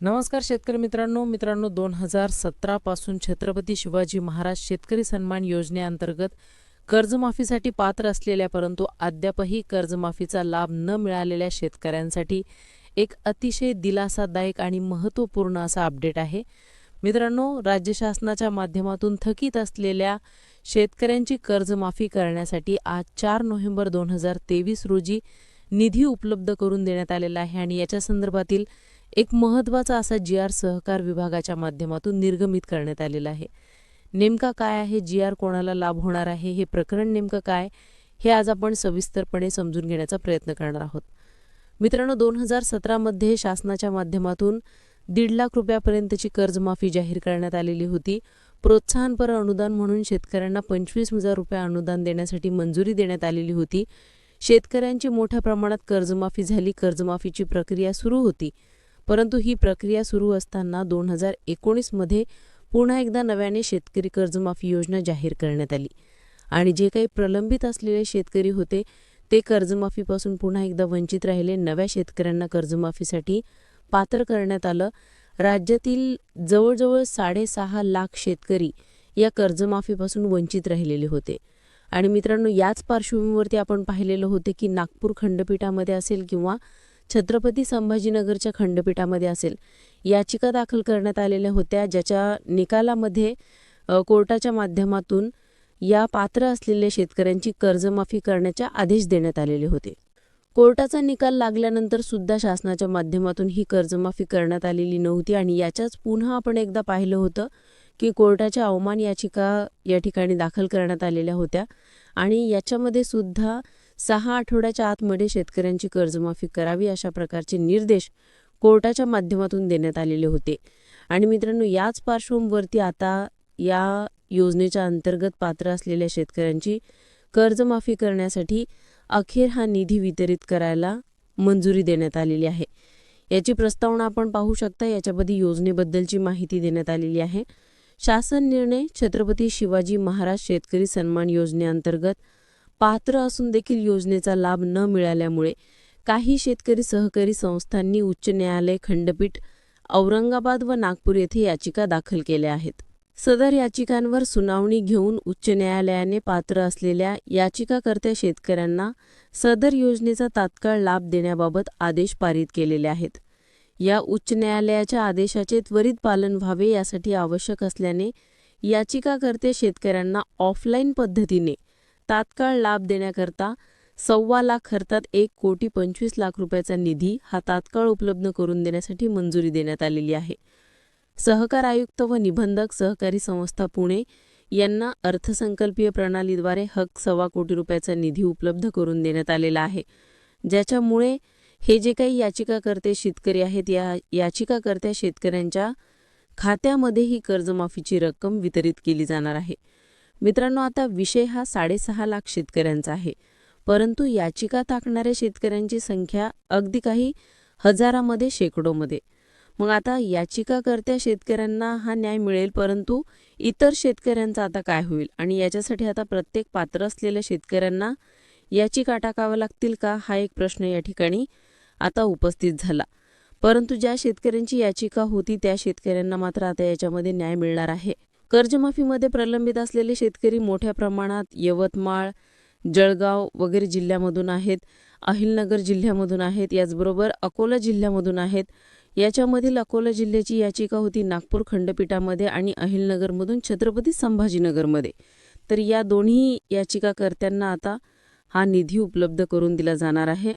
नमस्कार शेतकरी मित्रांनो. मित्रांनो दोन हजार सतरापासून छत्रपती शिवाजी महाराज शेतकरी सन्मान योजनेअंतर्गत कर्जमाफीसाठी पात्र असलेल्या परंतु अद्यापही कर्जमाफीचा लाभ न मिळालेल्या शेतकऱ्यांसाठी एक अतिशय दिलासादायक आणि महत्त्वपूर्ण असा अपडेट आहे. मित्रांनो राज्य शासनाच्या माध्यमातून थकीत असलेल्या शेतकऱ्यांची कर्जमाफी करण्यासाठी आज चार नोव्हेंबर दोन हजार तेवीस रोजी निधी उपलब्ध करून देण्यात आलेला आहे आणि याच्या संदर्भातील एक महत्त्वाचा असा जी आर सहकार विभागाच्या माध्यमातून निर्गमित करण्यात आलेला आहे. नेमका काय आहे? जी आर कोणाला लाभ होणार आहे? हे प्रकरण नेमकं काय? हे आज आपण सविस्तरपणे समजून घेण्याचा प्रयत्न करणार आहोत. मित्रांनो दोन हजार सतरामध्ये शासनाच्या माध्यमातून दीड लाख रुपयापर्यंतची कर्जमाफी जाहीर करण्यात आलेली होती. प्रोत्साहनपर अनुदान म्हणून शेतकऱ्यांना पंचवीस हजार रुपये अनुदान देण्यासाठी मंजुरी देण्यात आलेली होती. शेतकऱ्यांची मोठ्या प्रमाणात कर्जमाफी झाली. कर्जमाफीची प्रक्रिया सुरू होती. परंतु ही प्रक्रिया सुरू असताना दोन हजार एकोणीसमध्ये पुन्हा एकदा नव्याने शेतकरी कर्जमाफी योजना जाहीर करण्यात आली. आणि जे काही प्रलंबित असलेले शेतकरी होते ते कर्जमाफीपासून पुन्हा एकदा वंचित राहिले. नव्या शेतकऱ्यांना कर्जमाफीसाठी पात्र करण्यात आलं. राज्यातील जवळजवळ साडेसहा लाख शेतकरी या कर्जमाफीपासून वंचित राहिलेले होते. आणि मित्रांनो याच पार्श्वभूमीवरती आपण पाहिलेलं होते की नागपूर खंडपीठामध्ये असेल किंवा छत्रपती संभाजीनगरच्या खंडपीठामध्ये असेल. याचिका दाखल करण्यात आलेल्या होत्या ज्याच्या निकालामध्ये कोर्टाच्या माध्यमातून या पात्र असलेल्या शेतकऱ्यांची कर्जमाफी करण्याचे आदेश देण्यात आलेले होते. कोर्टाचा निकाल लागल्यानंतर सुद्धा शासनाच्या माध्यमातून ही कर्जमाफी करण्यात आलेली नव्हती आणि याच्याच पुन्हा आपण एकदा पाहिलं होतं की कोर्टाच्या अवमान याचिका या ठिकाणी दाखल करण्यात आलेल्या होत्या. आणि याच्यामध्ये सुद्धा सहा आठवड्याच्या आतमध्ये शेतकऱ्यांची कर्जमाफी करावी अशा प्रकारचे निर्देश कोर्टाच्या माध्यमातून देण्यात आलेले होते. आणि मित्रांनो याच पार्श्वभूमीवरती आता या योजनेच्या अंतर्गत पात्र असलेल्या शेतकऱ्यांची कर्जमाफी करण्यासाठी अखेर हा निधी वितरित करायला मंजुरी देण्यात आलेली आहे. याची प्रस्तावना आपण पाहू शकता याच्यामध्ये योजनेबद्दलची माहिती देण्यात आलेली आहे. शासन निर्णय छत्रपती शिवाजी महाराज शेतकरी सन्मान योजनेअंतर्गत पात्र असून देखील योजनेचा लाभ न मिळाल्यामुळे काही शेतकरी सहकारी संस्थांनी उच्च न्यायालय खंडपीठ औरंगाबाद व नागपूर येथे याचिका दाखल केल्या आहेत. सदर याचिकांवर सुनावणी घेऊन उच्च न्यायालयाने पात्र असलेल्या याचिकाकर्त्या शेतकऱ्यांना सदर योजनेचा तात्काळ लाभ देण्याबाबत आदेश पारित केलेले आहेत. या उच्च न्यायालयाच्या आदेशाचे त्वरित पालन व्हावे यासाठी आवश्यक असल्याने याचिकाकर्ते शेतकऱ्यांना ऑफलाईन पद्धतीने तात्काळ लाभ देण्याकरता सव्वा लाख अर्थात एक कोटी पंचवीस लाख रुपयाचा निधी हा तात्काळ उपलब्ध करून देण्यासाठी मंजुरी देण्यात आलेली आहे. सहकार आयुक्त व निबंधक सहकारी संस्था पुणे यांना अर्थसंकल्पीय प्रणालीद्वारे हक सव्वा कोटी रुपयाचा निधी उपलब्ध करून देण्यात आलेला आहे. ज्याच्यामुळे हे जे काही याचिकाकर्ते शेतकरी आहेत या याचिकाकर्त्या शेतकऱ्यांच्या खात्यामध्ये ही कर्जमाफीची रक्कम वितरित केली जाणार आहे. मित्रांनो आता विषय हा साडेसहा लाख शेतकऱ्यांचा आहे. परंतु याचिका टाकणाऱ्या शेतकऱ्यांची संख्या अगदी काही हजारामध्ये शेकडोमध्ये. मग आता याचिकाकर्त्या शेतकऱ्यांना हा न्याय मिळेल परंतु इतर शेतकऱ्यांचा आता काय होईल? आणि याच्यासाठी आता प्रत्येक पात्र असलेल्या शेतकऱ्यांना याचिका टाकाव्या लागतील का? हा एक प्रश्न या ठिकाणी आता उपस्थित झाला. परंतु ज्या शेतकऱ्यांची याचिका होती त्या शेतकऱ्यांना मात्र आता याच्यामध्ये न्याय मिळणार आहे. कर्जमाफीमध्ये प्रलंबित असलेले शेतकरी मोठ्या प्रमाणात यवतमाळ जळगाव वगैरे जिल्ह्यामधून आहेत अहिलनगर जिल्ह्यामधून आहेत याचबरोबर अकोला जिल्ह्यामधून आहेत. याच्यामधील अकोला जिल्ह्याची याचिका होती नागपूर खंडपीठामध्ये आणि अहिलनगरमधून छत्रपती संभाजीनगरमध्ये. तर या दोन्ही याचिकाकर्त्यांना आता हा निधी उपलब्ध करून दिला जाणार आहे.